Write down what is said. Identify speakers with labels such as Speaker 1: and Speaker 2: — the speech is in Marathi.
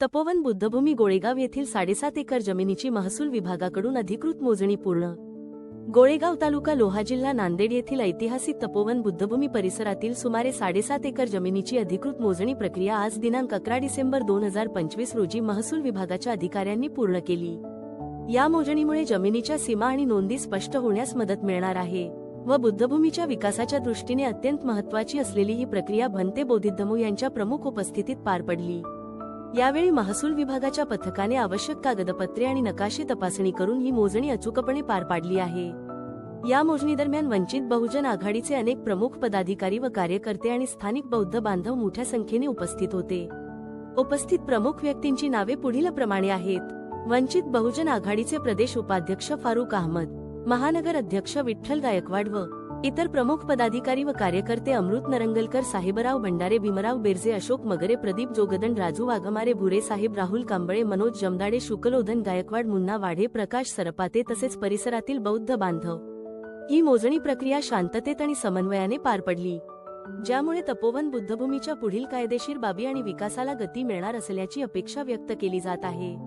Speaker 1: तपोवन बुद्धभूमी गोळेगाव येथील साडेसात एकर जमिनीची महसूल विभागाकडून अधिकृत मोजणी पूर्ण. गोळेगाव तालुका लोहा जिल्हा नांदेड येथील ऐतिहासिक तपोवन बुद्धभूमी परिसरातील सुमारे साडेसात एकर जमिनीची अधिकृत मोजणी प्रक्रिया आज दिनांक अकरा डिसेंबर दोन हजार पंचवीस रोजी महसूल विभागाच्या अधिकाऱ्यांनी पूर्ण केली. या मोजणीमुळे जमिनीच्या सीमा आणि नोंदी स्पष्ट होण्यास मदत मिळणार आहे व बुद्धभूमीच्या विकासाच्या दृष्टीने अत्यंत महत्वाची असलेली ही प्रक्रिया भंते बोधिद्धमू यांच्या प्रमुख उपस्थितीत पार पडली. यावेळी महसूल विभागाच्या पथकाने आवश्यक कागदपत्रे आणि नकाशे तपासणी करून ही मोजणी अचूकपणे पार पाडली आहे. या मोजणीदरम्यान वंचित बहुजन आघाडीचे अनेक प्रमुख पदाधिकारी व कार्यकर्ते आणि स्थानिक बौद्ध बांधव मोठ्या संख्येने उपस्थित होते. उपस्थित प्रमुख व्यक्तींची नावे पुढील प्रमाणे आहेत. वंचित बहुजन आघाडीचे प्रदेश उपाध्यक्ष फारुक अहमद महानगर अध्यक्ष विठ्ठल गायकवाड व इतर प्रमुख पदाधिकारी व कार्यकर्ते अमृत नरंगलकर साहेबराव भंडारे भीमराव बेरजे अशोक मगरे प्रदीप जोगदन राजू वाघमारे भुरे साहेब राहुल कांबळे मनोज जमदाडे शुकलोधन गायकवाड मुन्ना वाढे प्रकाश सरपाते तसेच परिसरातील बौद्ध बांधव. ही मोजणी प्रक्रिया शांततेत आणि समन्वयाने पार पडली. ज्यामुळे तपोवन बुद्धभूमीच्या पुढील कायदेशीर बाबी आणि विकासाला गती मिळणार असल्याची अपेक्षा व्यक्त केली जात आहे.